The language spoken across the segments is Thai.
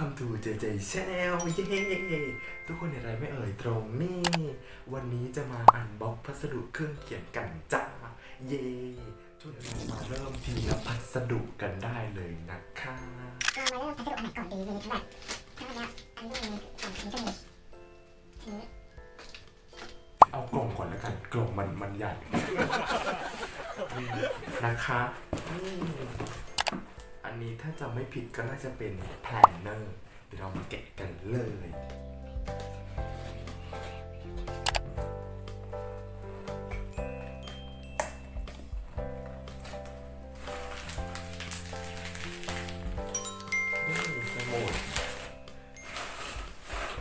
welcome to JJ Channel เย้ทุกคนเห็นอะไรไม่เอ่ยตรงนี้ วันนี้จะมาอันบ็อกพัสดุเครื่องเขียนกันจ้า เย้ช่วยเรามาเริ่มทีละพัสดุกันได้เลยนะคะเรามาเริ่มพัสดุอันไหนก่อนดีมีทั้งแบบทั้งอันนี้อันนี้มีสองชิ้นก็มีชิ้นนี้เอากล่องก่อนแล้วกันกล่องมันมันใหญ่นะคะ นี่อันนี้ถ้าจำไม่ผิดก็น่าจะเป็นแพลนเนอร์เดี๋ยวเรามาแกะกันเลยนี่สมุด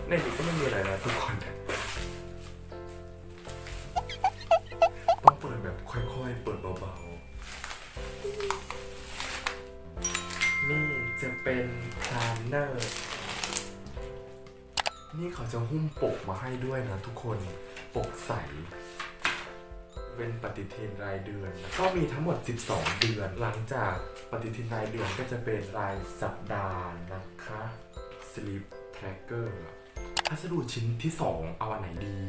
ในนี้ก็ไม่มีอะไรนะทุก มาให้ด้วยนะทุกคนปกใส เป็นปฏิทินรายเดือน ก็มีทั้งหมด 12 เดือน หลังจากปฏิทินรายเดือนก็จะเป็นรายสัปดาห์นะคะ Sleep Tracker พัสดุชิ้นที่ 2 เอาอันไหนดี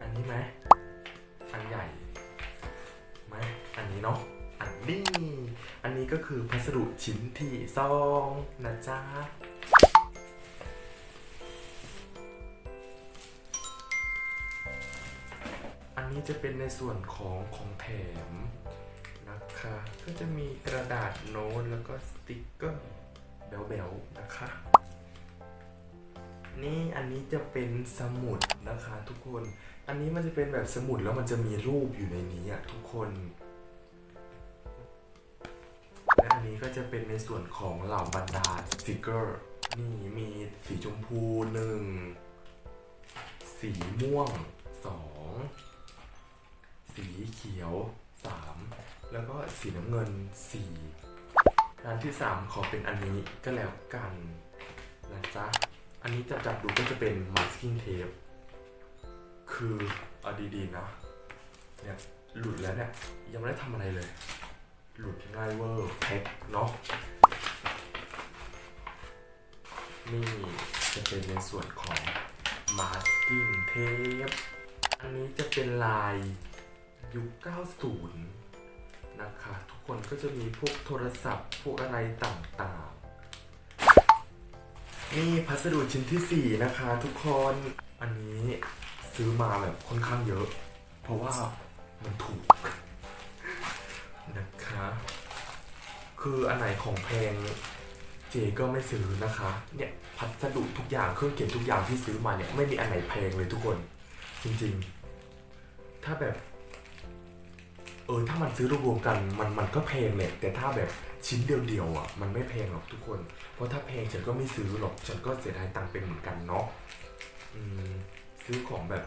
อันนี้ไหมอันใหญ่ไหมอันนี้เนาะอันนี้ อันนี้ก็คือพัสดุชิ้นที่สองนะจ๊ะ นนี้จะเป็นในส่วนของของแถมนะคะ ก็จะมีกระดาษโน้ตแล้วก็สติกเกอร์แบลๆนะคะ นี่อันนี้จะเป็นสมุดนะคะทุกคน อันนี้มันจะเป็นแบบสมุดแล้วมันจะมีรูปอยู่ในนี้อะทุกคนและอันนี้ก็จะเป็นในส่วนของเหล่าบรรดาสติกเกอร์นี่มีสีชมพูหนึ่งสีม่วงสอง เขียวสามแล้วก็สีน้ำเงินสี่ร้านที่สามขอเป็นอันนี้ก็แล้วกันนะจ๊ะ อันนี้จะจับดูก็จะเป็น masking tape คือเอาดีๆนะเนี่ยหลุดแล้วเนี่ย ยังไม่ได้ทำอะไรเลย หลุดง่ายเวอร์แพ็คเนาะนี่จะเป็นในส่วนของ masking tape อันนี้จะเป็นลาย ยุค 90 นะคะ ทุกคนก็จะมีพวกโทรศัพท์ พวกอะไรต่างๆ นี่พัสดุชิ้นที่ 4 นะคะ ทุกคน อันนี้ซื้อมาแบบค่อนข้างเยอะ เพราะว่ามันถูก นะคะ คืออันไหนของแพงเจก็ไม่ซื้อนะคะ เนี่ยพัสดุทุกอย่างเครื่องเขียนทุกอย่างที่ซื้อมาเนี่ยไม่มีอันไหนแพงเลยทุกคน จริงๆ ถ้าแบบ เออถ้ามันซื้อรวมๆกันมันมันก็แพงแหละแต่ถ้าแบบชิ้นเดียวๆอะมันไม่แพงหรอกทุกคน เพราะถ้าแพงฉันก็ไม่ซื้อหรอกฉันก็เสียดายตังค์เป็นเหมือนกันเนาะอืมซื้อของแบบ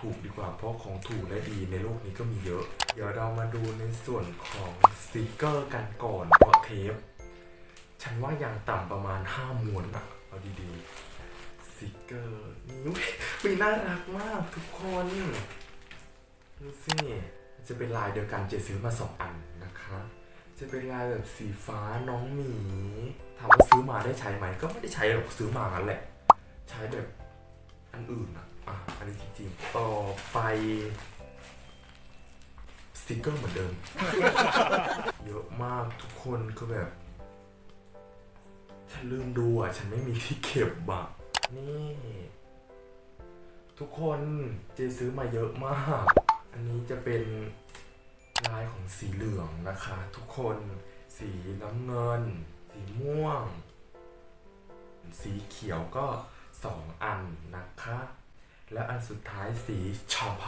ถูกๆดีกว่า เพราะของถูกและดีในโลกนี้ก็มีเยอะ เดี๋ยวเรามาดูในส่วนของสติกเกอร์กันก่อนเพราะเทป ฉันว่าอย่างต่ำประมาณ5ม้วนอะเอาดีๆสติกเกอร์นี่อุ๊ยมีน่ารักมากทุกคนดูสิ จะเป็นลายเดียวกันเจซื้อมาสองอันนะคะ จะเป็นลายแบบสีฟ้าน้องหมีถามว่าซื้อมาได้ใช้ไหมก็ไม่ได้ใช้หรอกซื้อมางั้นแหละ ใช้แบบอันอื่นอะอะอันนี้จริงๆต่อไปสติกเกอร์เหมือนเดิม เยอะมากทุกคนคือแบบ ฉันลืมดูอะ ฉันไม่มีที่เก็บอะ นี่ ทุกคนเจซื้อมาเยอะมาก อันนี้จะเป็นลายของสีเหลืองนะคะ ทุกคนสีน้ำเงิน สีม่วง สีเขียวก็สองอันนะคะ และอันสุดท้ายสีชอป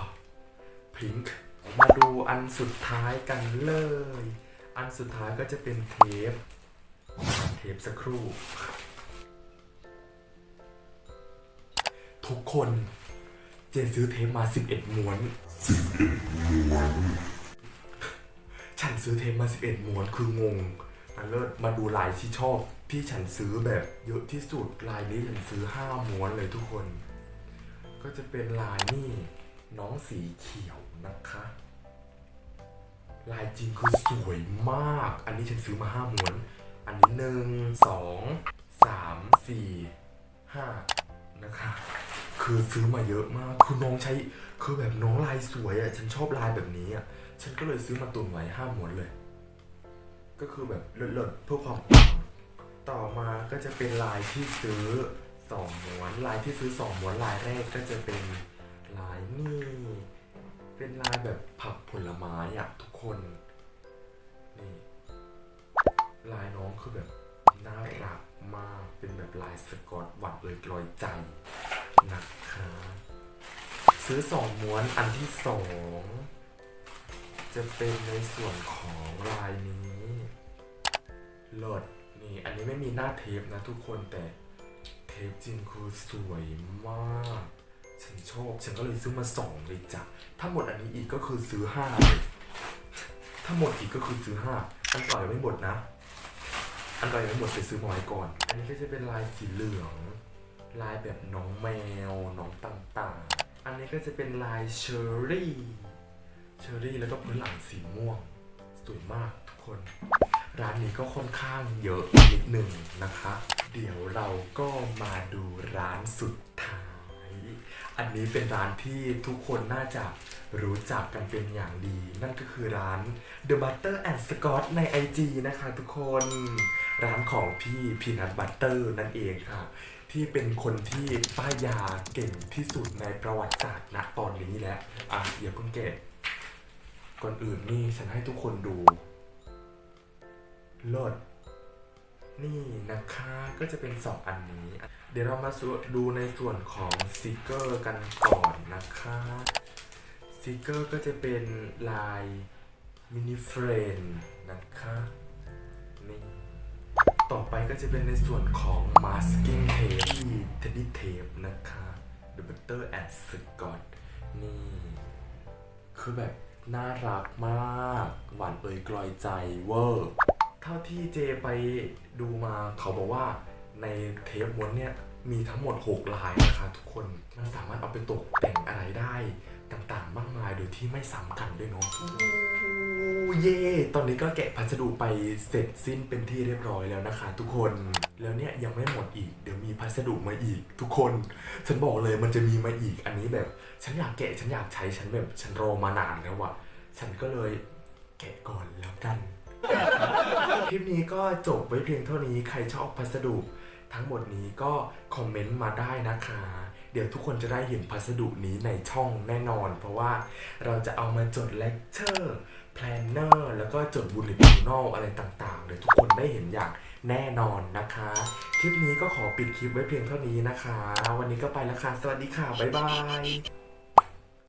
พิงค์มาดูอันสุดท้ายกันเลย อันสุดท้ายก็จะเป็นเทป เทปสักครู่ ทุกคน เจนซื้อเทปมา 11ม้วน ฉันซื้อเทปมา11ม้วนคืองงอันเลิศมาดูลายที่ชอบที่ฉันซื้อแบบเยอะที่สุดลายนี้ฉันซื้อ5ม้วนเลยทุกคน ก็จะเป็นลายนี่น้องสีเขียวนะคะ ลายจริงคือสวยมาก อันนี้ฉันซื้อมา5ม้วน อันนี้หนึ่งสองสามสี่ห้านะคะ คือซื้อมาเยอะมาก คือน้องใช้ คือแบบน้องลายสวยอะ่ะฉันชอบลายแบบนี้อะ่ะฉันก็เลยซื้อมาตุนไว้ห้าหมวนเลย ก็คือแบบเลิศๆเพื่อความต่อมาก็จะเป็นลายที่ซื้อสองม้วนลายที่ซื้อสองม้วนลายแรกก็จะเป็นลายนี่เป็นลายแบบผักผลไม้อะทุกคนนี่ลายน้องคือแบบน่ารักมากเป็นแบบลายสกอตหวัดเลยกลอยใจ นะคะซื้อสองม้วนอันที่สองจะเป็นในส่วนของลายนี้เลิศนี่อันนี้ไม่มีหน้าเทปนะทุกคนแต่เทปจริงคือสวยมาก ฉันชอบฉันก็เลยซื้อมาสองเลยจ้ะถ้าหมดอันนี้อีกก็คือซื้อห้าเลยถ้าหมดอีกก็คือซื้อห้าอันก่อยังไม่หมดนะ อันก่อยังไม่หมดไปซื้อมาไว้ก่อน อันนี้ก็จะเป็นลายสีเหลือง ลายแบบน้องแมวน้องต่างๆ อันนี้ก็จะเป็นลายเชอร์รี่ เชอรี่แล้วก็พื้นหลังสีม่วง สวยมากทุกคน ร้านนี้ก็ค่อนข้างเยอะนิดหนึ่งนะคะ เดี๋ยวเราก็มาดูร้านสุดท้าย อันนี้เป็นร้านที่ทุกคนน่าจะรู้จักกันเป็นอย่างดี นั่นก็คือร้าน The Butter and Scott ใน IG นะคะทุกคน ร้านของพี่พีนัทบัตเตอร์นั่นเองค่ะ ที่เป็นคนที่ป้ายยาเก่งที่สุดในประวัติศาสตร์ณตอนนี้แล้วอะอย่าเพิ่งเก็บก่อนอื่นนี่ฉันให้ทุกคนดูลิศนี่นะคะก็จะเป็น 2 อันนี้ เดี๋ยวเรามาดูในส่วนของสติกเกอร์กันก่อนนะคะสติกเกอร์ก็จะเป็นลายมินิเฟรนนะคะนี่ ต่อไปก็จะเป็นในส่วนของ masking tape ที่ teddy tape นะคะ the butter and scott นี่ คือแบบน่ารักมาก หวานเอ่ยกลอยใจเวอร์ เท่าที่เจไปดูมาเขาบอกว่าในเทปม้วนเนี่ยมีทั้งหมด 6 ลายนะคะทุกคน มันสามารถเอาไปตกแต่งอะไรได้ต่างๆมากมาย โดยที่ไม่ซ้ำกันด้วยเนาะโอ้เย่ตอนนี้ก็แกะพัสดุไปเสร็จสิ้นเป็นที่เรียบร้อยแล้วนะคะ ทุกคน แล้วเนี่ยยังไม่หมดอีก เดี๋ยวมีพัสดุมาอีก ทุกคน ฉันบอกเลยมันจะมีมาอีก อันนี้แบบ ฉันอยากแกะ ฉันอยากใช้ ฉันแบบ ฉันรอมานานแล้วอะฉันก็เลยแกะก่อนแล้วกัน คลิปนี้ก็จบไว้เพียงเท่านี้ ใครชอบพัสดุ ทั้งหมดนี้ก็คอมเมนต์มาได้นะคะ เดี๋ยวทุกคนจะได้เห็นพัสดุนี้ในช่องแน่นอน เพราะว่าเราจะเอามาจดเลคเชอร์แพลนเนอร์แล้วก็จดบุลเลตินอลอะไรต่างๆ เดี๋ยวทุกคนได้เห็นอย่างแน่นอนนะคะ คลิปนี้ก็ขอปิดคลิปไว้เพียงเท่านี้นะคะ วันนี้ก็ไปแล้วค่ะ สวัสดีค่ะ บ๊ายบาย